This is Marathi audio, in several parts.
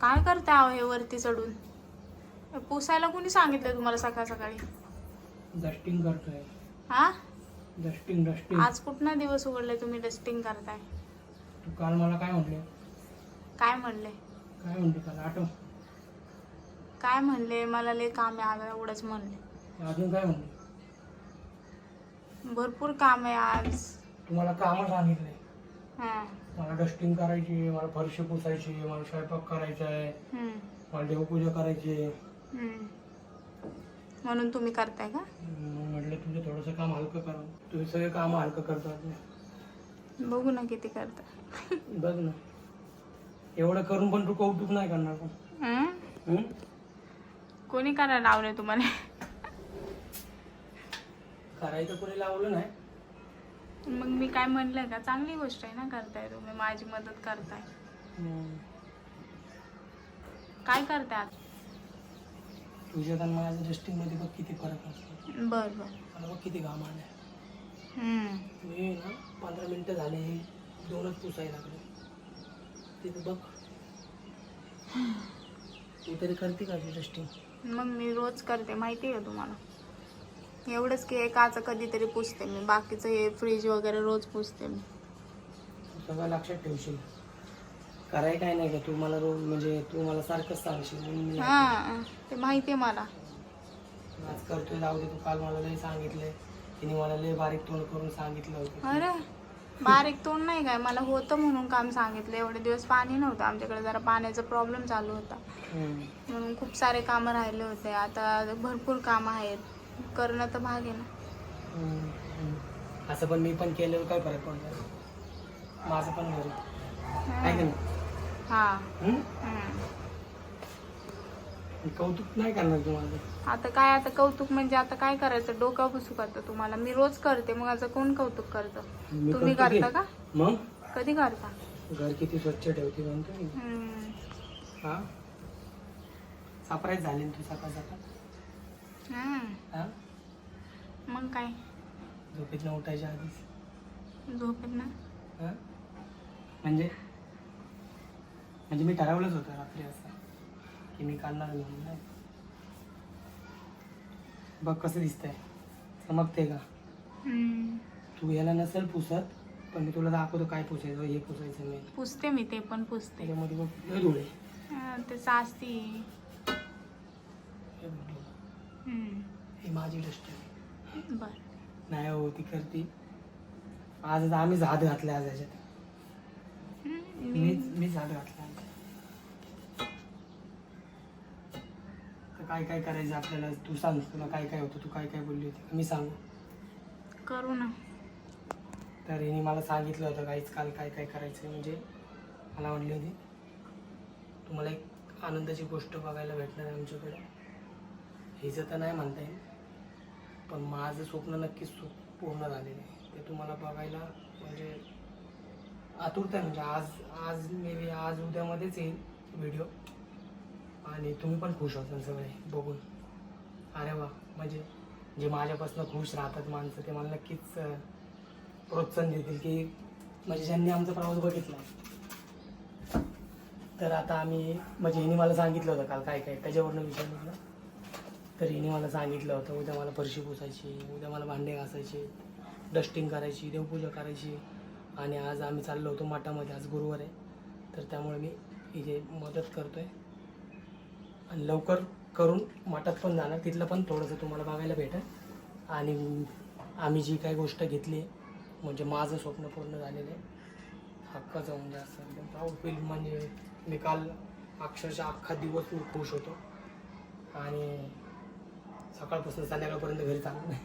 काय करताय अहो हे वरती चढून? पुसायला कोणी सांगितलं तुम्हाला सकाळ सकाळी? डस्टिंग करतोय. हा? डस्टिंग डस्टिंग आज कुठला दिवस उघडले तुम्ही डस्टिंग करताय? तू काल मला काय म्हटले काय म्हणले? काय म्हणते काल? आठव. काय म्हणले? मला लय काम आहे आज एवढंच म्हणले. अजून काय म्हणले? भरपूर काम आहे आज. तुम्हाला कामं सांगितले. मला डस्टिंग करायची आहे, मला फरशी पुसायची आहे, मला स्वयंपाक करायचा आहे मला देवपूजा करायची आहे. म्हणून तुम्ही करताय का? मग म्हटलं तुझं थोडंसं काम हलकं करा तुम्ही सगळे काम हलकं करतात बघू ना किती करताय बघ ना. एवढं करून पण तू कौतुक नाही करणार पण हं? हं? कोणी करायला लावले तुम्हाला? करायचं कोणी लावलं नाही. मग मी काय म्हणलंय का? चांगली गोष्ट आहे ना करताय तुम्ही. माझी मदत करताय. काय करताय आज तुझ्यात आणि माझ्या डस्टिंगमध्ये बघ किती फरक असतो. बर बर. मला बघ किती घाम आले हम्म. मी ना पंधरा मिनटं झाले दोनच पुसायला लागले. तिथे बघ. तू तरी करते का डस्टिंग मग मी रोज करते. माहिती आहे तुम्हाला? एवढंच की एकाचं कधीतरी पुसते मी. बाकीचं हे फ्रीज वगैरे रोज पुसते मी. सगळं लक्षात ठेवशील. कराय काय नाही का तू मला रोज म्हणजे तू मला सारखंच सांगशील. म्हणून मी हा ते माहिती आहे मला. आज करतोय जाऊ दे तू काल मला लय सांगितलंय. तिने मला लय बारीक तोंड करून सांगितलं होतं. अरे बारीक तोंड नाही काय? मला होतं म्हणून काम सांगितलं. एवढे दिवस पाणी नव्हतं. आमच्याकडे जरा पाण्याचा प्रॉब्लेम चालू होता. हम्म. म्हणून खूप सारे कामं राहिले होते. आता भरपूर कामं आहेत. करणं तर भाग आहे ना. हम्म. असं पण मी पण केल्यावर काय फरक पडला माझं पण घरी आहे का नाही? हा. हम्म? हम्म. मी कौतुक नाही करणार तुम्हाला? आता काय आता कौतुक म्हणजे आता काय करायचं? डोकं पुसू करतं तुम्हाला? मी रोज करते मग आता कोण कौतुक करतं? मी तुम्ही करतो की. करता का? मग? कधी करता? घर किती स्वच्छ ठेवते म्हणतो मी. हम्म. हा? सरप्राईज झाली ना तू सकाळ सकाळ? हम्म. हा? मग काय? झोपेतनं उठायच्या आधीच. झोपेत ना हा? म्हणजे? म्हणजे मी ठरवलंच होतं रात्री असं की मी काढणार नाही. बघ कसं दिसतंय. चमकते का? हम्म. तू याला नसेल पुसत पण मी तुला दाखवतो काय पुसायचं हे पुसायचं नाही. पुसते मी ते पण पुसते. त्याच्यामध्ये बघ हा, ते बघ, हम्म. ही माझी डस्ट आहे. बर. नाही हो ती करते. आज आम्हीच हात घातले आज याच्यात. मीच मी मीच हात घातला. तर काय काय करायचं आपल्याला? तू सांग तुला काय काय होतं? तू काय काय बोलली होती? मी सांगू. करू ना. तर हिने मला सांगितलं होतं काहीच काल काय काय करायचं म्हणजे. मला म्हटली होती तुम्हाला एक आनंदाची गोष्ट बघायला भेटणार आहे आमच्याकडे. हिचं तर नाही म्हणता येईल. पण माझं स्वप्न नक्कीच पूर्ण झालेलं आहे. ते तुम्हाला बघायला म्हणजे आतुरता आहे. म्हणजे आज आज मे आज उद्यामध्येच येईल व्हिडिओ आणि तुम्ही पण खुश होता सगळे बघून. अरे वा म्हणजे जे माझ्यापासून खुश राहतात माणसं ते मला नक्कीच प्रोत्साहन देतील की म्हणजे ज्यांनी आमचा प्रवास बघितला तर आता आम्ही म्हणजे हिने मला सांगितलं होतं काल काय काय त्याच्यावरनं विचारलं तर हिने मला सांगितलं होतं उद्या मला फरशी पुसायची उद्या मला भांडे घासायचे डस्टिंग करायची देवपूजा करायची. आणि आज आम्ही चाललो होतो मठामध्ये आज गुरुवार आहे. तर त्यामुळे मी इथे मदत करतो आहे आणि लवकर करून मठात पण जाणार तिथलं पण थोडंसं तुम्हाला बघायला भेटेल. आणि आम्ही जी काही गोष्ट घेतली म्हणजे माझं स्वप्न पूर्ण झालेलं आहे. हक्काचं म्हणजे असं एकदम प्राऊड फील म्हणजे मी काल अक्षरशः अख्खा दिवस मी खुश होतो. आणि सकाळपासून संध्याकाळपर्यंत घरी चालू नाही.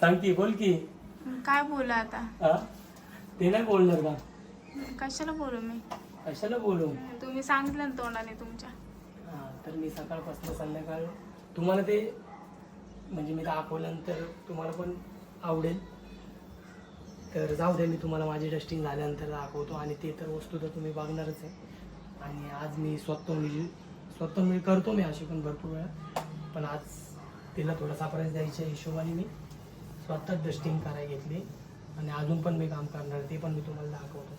सांगते बोल की. काय बोला आता? हा ते नाही बोलणार का? कशाला बोलू मी? कशाला बोलू? तुम्ही सांगितलं ना तोंडाने तुमच्या. हां तर मी सकाळपासून संध्याकाळ तुम्हाला ते म्हणजे मी दाखवल्यानंतर तुम्हाला पण आवडेल. तर जाऊ दे मी तुम्हाला माझी डस्टिंग झाल्यानंतर दाखवतो आणि ते तर वस्तू तर तुम्ही बघणारच आहे. आणि आज मी स्वतः मी स्वतः मी करतो मी अशी पण भरपूर वेळा. पण आज तिला थोडा सरप्राईज द्यायच्या हिशोबाने मी स्वतः डस्टिंग करायला घेतली. आणि अजून पण मी काम करणार ते पण मी तुम्हाला दाखवतो.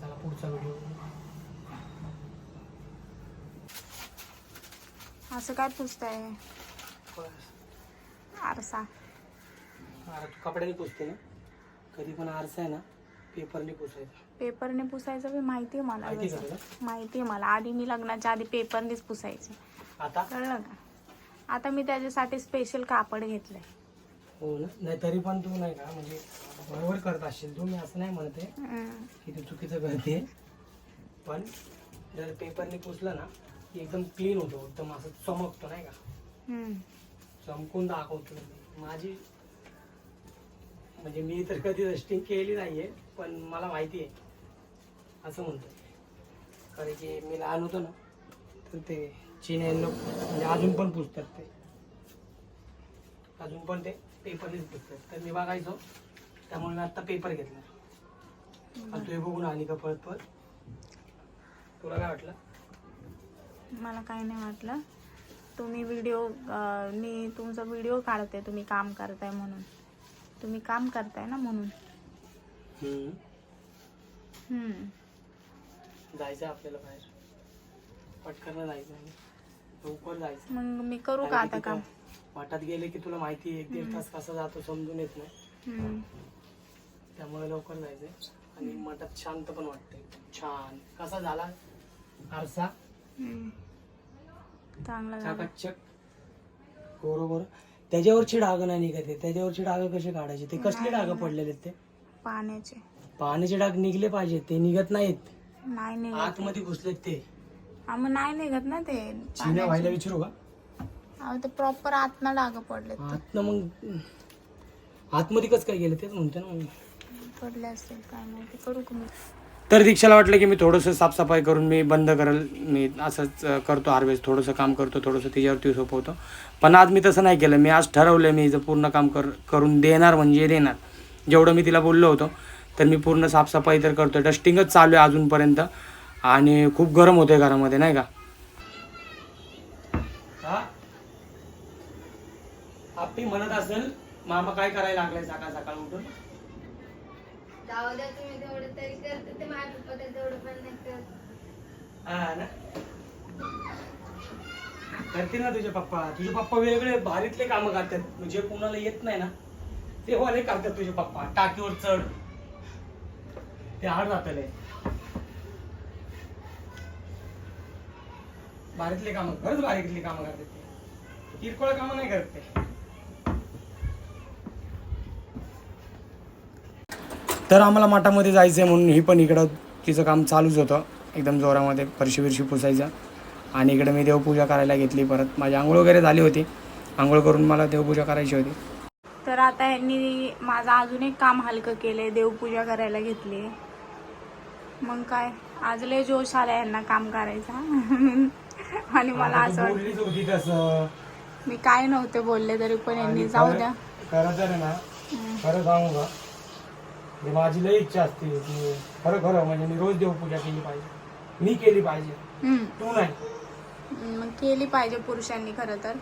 चला पुढचा व्हिडिओ असं काय पुसताय? आरसा. तू कपड्याने पुसते ना? कधी पण आरसा आहे ना पेपरने पुसायचा. पेपरने पुसायचं बी माहिती आहे मला माहिती का तसं. तुला? माहिती आहे मला आधी मी लग्नाच्या आधी पेपरनेच पुसायचे आता कळलं का आता मी त्याच्यासाठी स्पेशल कापड घेतलंय हो ना नाही तरी पण तू नाही का म्हणजे बरोबर करत असशील तू मी असं नाही म्हणते हम्म. की तू चुकीचं करते पण जर पेपरने पुसलं ना की एकदम क्लीन होतो एकदम असं चमकतो नाही का हम्म. चमकून दाखवतो. माझी म्हणजे मी तर कधी रस्टिंग केली नाहीये पण मला माहिती आहे असं म्हणतो कारण की मी लहान होतो ना तर ते चीन लोक म्हणजे अजून पण पुसतात ते. अजून पण ते पेपरनेच पुसतात तर मी बघायचो त्यामुळे मी आता पेपर घेतला. आणि तू हे बघून आली का पळत पळत तुला काय वाटलं? मला काही नाही वाटलं. तुम्ही व्हिडिओ मी तुमचा व्हिडिओ काढते तुम्ही काम करताय म्हणून. तुम्ही काम करताय ना म्हणून. हम्म. जायचं आपल्याला बाहेर. पटकन जायचं आहे लवकर जायचं मग मी करू का आता काम? वाटात गेले की तुला माहिती आहे एक दीड तास कसा जातो समजून येत नाही. हम्म. त्यामुळे लवकर जायचंय. आणि मठात शांत पण वाटतंय. छान. कसा झाला आरसा? हम्म. चांगलं झालं. चाकाचक. बरोबर. त्याच्यावरची डाग नाही निघत त्याच्यावरची डाग कशी काढायची? ते कसले डाग पडलेले आहेत ते? पाण्याचे. पाण्याचे डाग निघले पाहिजेत. ते निघत नाहीत. नाही निघत आतमध्ये घुसलेत ते. हा, मग नाही निघत ना ते चिन्या व्हायला विचारू का? अहो, ते प्रॉपर आतनं डाग पडले आतनं मग आतमध्ये कसं काय गेलं तेच म्हणतो ना मी पडले असतील काय माहिती करू का मी तर दीक्षाला वाटलं की मी थोडंसं साफसफाई करून मी बंद करेल मी असंच अं, करतो हार्वेस्ट थोडंसं काम करतो थोडंसं तिच्यावरती सोपवतो. पण आज मी तसं नाही केलं मी आज ठरवलं मी हिचं पूर्ण काम कर करून देणार म्हणजे देणार. जेवढं मी तिला बोललो होतो तर मी पूर्ण साफसफाई तर करतो डस्टिंगच चालू आहे अजूनपर्यंत. आणि खूप गरम होते घरामध्ये नाही का? आपली म्हणत असेल मामा काय करायला लागलाय सकाळ सकाळ उठून? जाऊ द्या तुम्ही तेवढं तरी करते ते माझ्या पप्पा तर तेवढं पण नाही करत. हा ना? करते ना तुझे पप्पा. तुझे पप्पा वेगळे भारीतले काम करतात. जे कुणाला येत नाही ना. ते वाले करतात तुझे पप्पा. टाकीवर चढ. ते हाड जातले भारीतले काम खरंच भारीतले काम करतात ते. किरकोळ काम नाही करत ते. तर आम्हाला मठामध्ये जायचं आहे म्हणून ही पण इकडं तिचं काम चालूच होतं. एकदम जोरामध्ये फरशी बिरशी पुसायचं. आणि इकडे मी देवपूजा करायला घेतली परत. माझी आंघोळ वगैरे झाली होती. आंघोळ करून मला देवपूजा करायची होती. तर आता यांनी माझं अजून एक काम हलकं केलंय देवपूजा करायला घेतली मग काय आज लय जोश आला यांना काम करायचा. आणि मला असं वाटतं बोललीच होती तसं. मी काय नव्हते बोलले तरी पण यांनी जाऊ द्या. खरं तर आहे ना खरं सांगू का? हे माझी लई इच्छा असते की खरं खरं म्हणजे मी रोज देवपूजा केली पाहिजे. मी केली पाहिजे. हम्म. तू नाही. मग केली पाहिजे पुरुषांनी खरं तर.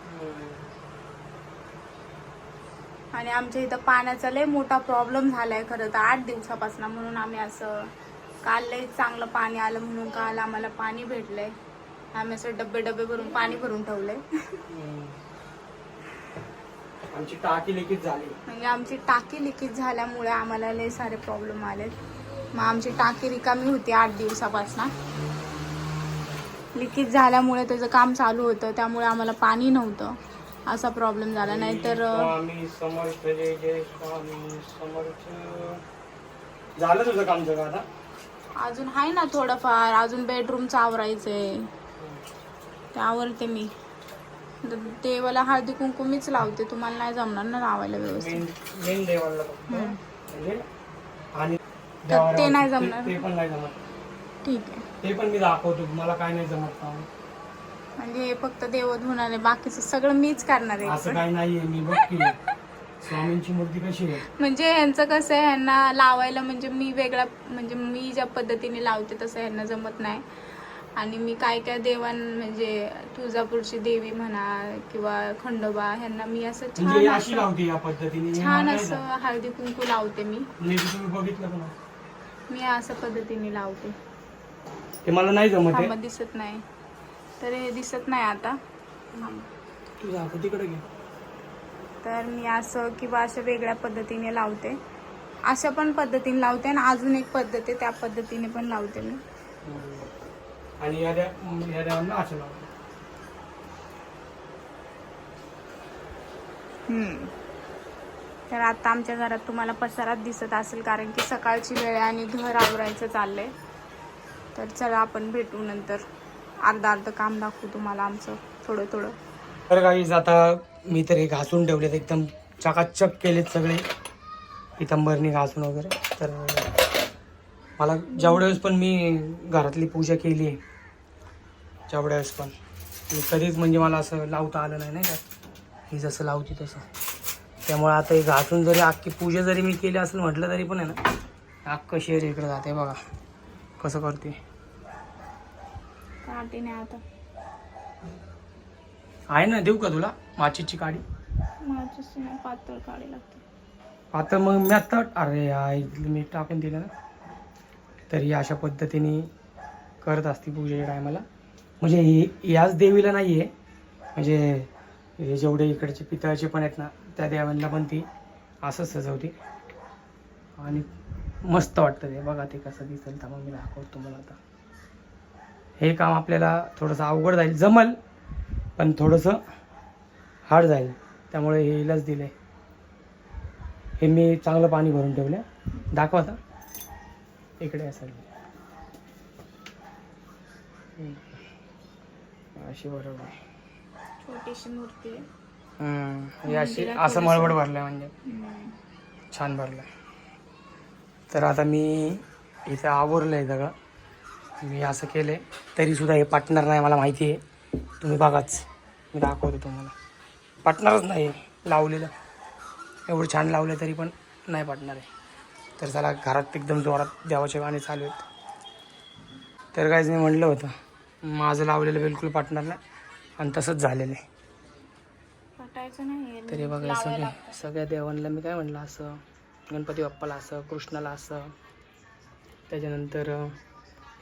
आणि आमच्या इथं पाण्याचा लय मोठा प्रॉब्लेम झालाय खरं तर आठ दिवसापासून म्हणून आम्ही असं काल लय चांगलं पाणी आलं म्हणून काल आम्हाला पाणी भेटलंय. आम्ही असं डब्बे डब्बे भरून पाणी भरून ठेवलंय. आमची टाकी लिकीच झाली. म्हणजे आमची टाकी लिकेज झाल्यामुळे आम्हाला लय सारे प्रॉब्लेम आलेत. मग आमची टाकी रिकामी होती आठ दिवसापासून. लिकेज झाल्यामुळे त्याचं काम चालू होतं त्यामुळे आम्हाला पाणी नव्हतं. असा प्रॉब्लेम झाला. नाहीतर समर्थ समर्थ. झालं तुझं काम सगळं आता? अजून आहे ना थोडंफार. अजून बेडरूमचं आवरायचंय. ते आवरते मी. देवाला हळदी कुंकू मीच लावते. तुम्हाला नाही जमणार ना लावायला व्यवस्थित. म्हणजे तर ते नाही जमणार. ते पण नाही जमत. ठीक आहे. ते पण मी दाखवतो. मला काय नाही जमत म्हणजे हे फक्त देव धुणार आहे बाकीचं सगळं मीच करणार असं आहे काही नाहीये. मी बघ स्वामींची मूर्ती कशी आहे? म्हणजे ह्यांचं कसं आहे ह्यांना लावायला म्हणजे मी वेगळ्या म्हणजे मी ज्या पद्धतीने लावते तसं ह्यांना जमत नाही. आणि मी काय काय देवान म्हणजे तुळजापूरची देवी म्हणा किंवा खंडोबा ह्यांना मी असं म्हणजे छान अशी असं लावते या पद्धतीने हे छान असं हळदी कुंकू लावते मी. तुम्ही बघितलं मी अशा पद्धतीने लावते. ते मला नाही जमत थांबा आहे दिसत नाही. तर हे दिसत नाही आता. तुझा हात तिकडे घे. तर मी असं किंवा अशा वेगळ्या पद्धतीने लावते. अशा पण पद्धतीने लावते आणि अजून एक पद्धत आहे त्या पद्धतीने पण लावते मी. आणि या असं हम्म. तर आता आमच्या घरात तुम्हाला पसारात दिसत असेल कारण की सकाळची वेळ आहे आणि घर आवरायचं चाललंय. तर चला आपण भेटू नंतर. अर्धा अर्ध काम दाखवू तुम्हाला आमचं थोडं थोडं तर काही आता मी तर हे घासून ठेवलेत एकदम चकाचक केलेत सगळे. पितंबरनी घासून वगैरे. तर मला जेवढ्या वेळेस पण मी घरातली पूजा केली आहे जेवढ्या वेळेस पण. मी कधीच म्हणजे मला असं लावता आलं नाही नाही का? ही जसं लावते तसं. त्यामुळे आता हे घासून जरी अख्खी पूजा जरी मी केली असेल म्हटलं तरी पण आहे ना अख्खं शेर इकडे जाते बघा. कसं करते? आता. आहे ना देऊ का तुला? माचीची काडी? पातळ काढी लागते. आता मग मी आत्ता अरे आई मी टाकून दिलं ना. तर अशा पद्धतीने करत असते पूजेच्या टायमाला. म्हणजे याच देवीला नाही आहे म्हणजे हे जेवढे इकडचे पितळाचे पण आहेत ना त्या देवांना पण ती असंच सजवते. आणि मस्त वाटतं ते. बघा ते कसं दिसेल. तर मग मी दाखवतो तुम्हाला आता. हे काम आपल्याला थोडंसं अवघड जाईल. जमल. पण थोडंसं हार्ड जाईल. त्यामुळे हे हिलाच दिलं आहे हे मी चांगलं पाणी भरून ठेवलं दाखवा आता. इकडे असेल अशी बरोबर. छोटीशी मूर्ती आहे. हे अशी असं मळवड भरलं म्हणजे. हम्म. छान भरलं तर आता मी इथं आवरलं आहे सगळं. मी असं केलं आहे तरीसुद्धा हे पटणार नाही मला माहिती आहे. तुम्ही बघाच. मी दाखवतो तुम्हाला. पटणारच नाही. लावलेलं. एवढं छान लावलं तरी पण नाही पटणार आहे. तर चला घरात एकदम जोरात देवाचे गाणे चालू आहेत. तर काहीच मी म्हणलं होतं माझं लावलेलं बिलकुल पटणार नाही. आणि तसंच झालेलं आहे. पटायचं नाही तरी बघा सगळे. सगळ्या देवांना मी काय म्हणलं असं गणपती बाप्पाला असं कृष्णाला असं. त्याच्यानंतर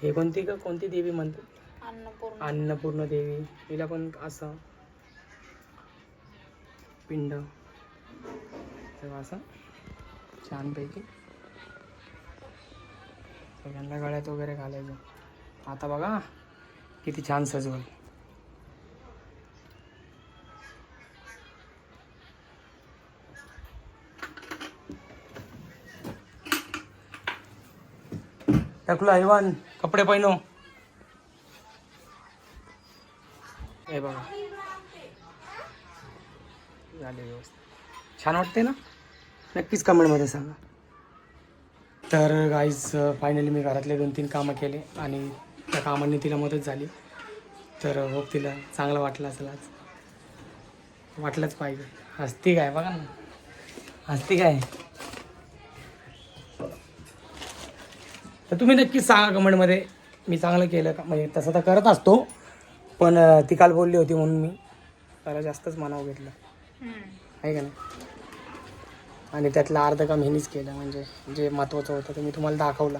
हे कोणती का कोणती देवी म्हणतात? अन्नपूर्ण. अन्नपूर्ण देवी हिला पण असं. पिंड. सगळं असं. छानपैकी. सगळ्यांना गळ्यात वगैरे घालायचं. आता बघा किती छान सजवल. टकलो हैवान कपडे पहिनो झाले व्यवस्थित. छान वाटते ना? नक्कीच कमेंटमध्ये सांगा. तर गाईज फायनली मी घरातले दोन तीन कामं केले आणि त्या कामांनी तिला मदत झाली. तर होप तिला चांगलं वाटलं असेल आज. वाटलंच पाहिजे. हसती काय? बघा ना. हसती काय? तर तुम्ही नक्कीच सांगा कमेंटमध्ये. मी चांगलं केलं का? म्हणजे तसं तर करत असतो पण ती काल बोलली होती म्हणून मी. त्याला जास्तच मनावर घेतलं. आहे का नाही? आणि त्यातलं अर्ध काम ह्यानीच केलं म्हणजे जे महत्त्वाचं होतं ते मी तुम्हाला दाखवलं.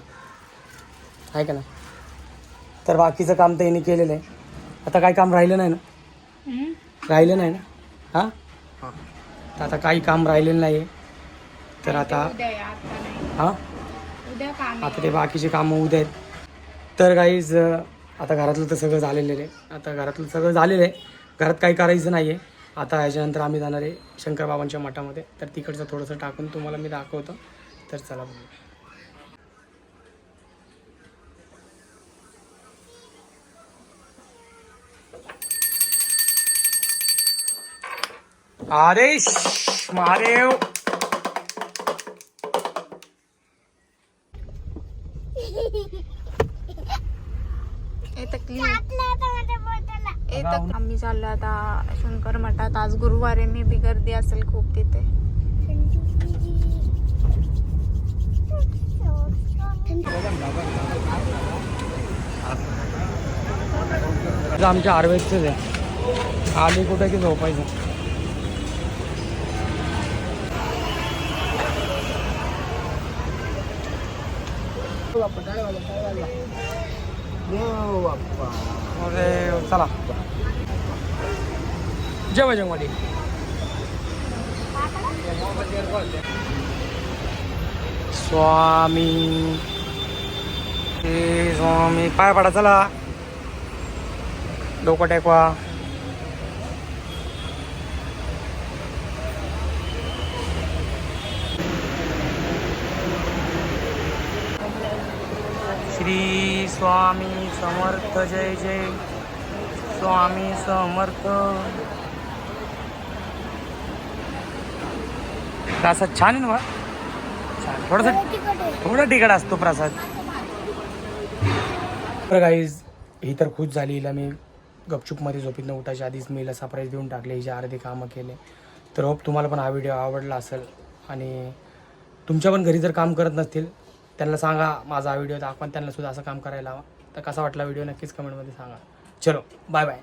आहे का नाही? तर बाकीचं काम तर ह्यानी केलेलं आहे. आता काही काम राहिलं नाही ना. राहिलं नाही ना? हां? हां तर आता काही काम राहिलेलं नाही आहे तर आता हां? आता ते बाकीचे कामं उद्या आहेत. तर काहीच आता घरातलं तर सगळं झालेलं आहे. आता घरातलं सगळं झालेलं आहे. घरात काही करायचं नाही आहे आता ह्याच्यानंतर आम्ही जाणार आहे शंकरबाबांच्या मठामध्ये. तर तिकडचं थोडंसं टाकून तुम्हाला मी दाखवतो. तर चला बघू. आदेश महादेव! आम्ही चाललो आता शंकर मठात. आज गुरुवार आहे मे बी गर्दी असेल खूप तिथे. आमच्या हार्वेस्टच आहे. आली कुठं की झोपायचं? अरे चला जय बजरंगवाडी स्वामी. हे स्वामी. पाय पडा चला. डोकं टेकवा. श्री स्वामी समर्थ जय जय. स्वामी समर्थ. प्रसाद छान आहे ना? छान थोडंसं थोडा तिकड असतो प्रसाद. बरं गाईज ही तर खुश झाली. हिला मी गपचूपमध्ये झोपीतनं उठायच्या आधीच मी हिला सरप्राईज देऊन टाकले. हिचे अर्धे कामं केले. तर होप तुम्हाला पण हा व्हिडिओ आवडला असेल. आणि तुमच्या पण घरी जर काम करत नसतील त्यांना सांगा माझा व्हिडिओ दाखवा त्यांना सुद्धा असं काम करायला हवा तर कसा वाटला व्हिडिओ नक्कीच कमेंटमध्ये सांगा. चलो बाय बाय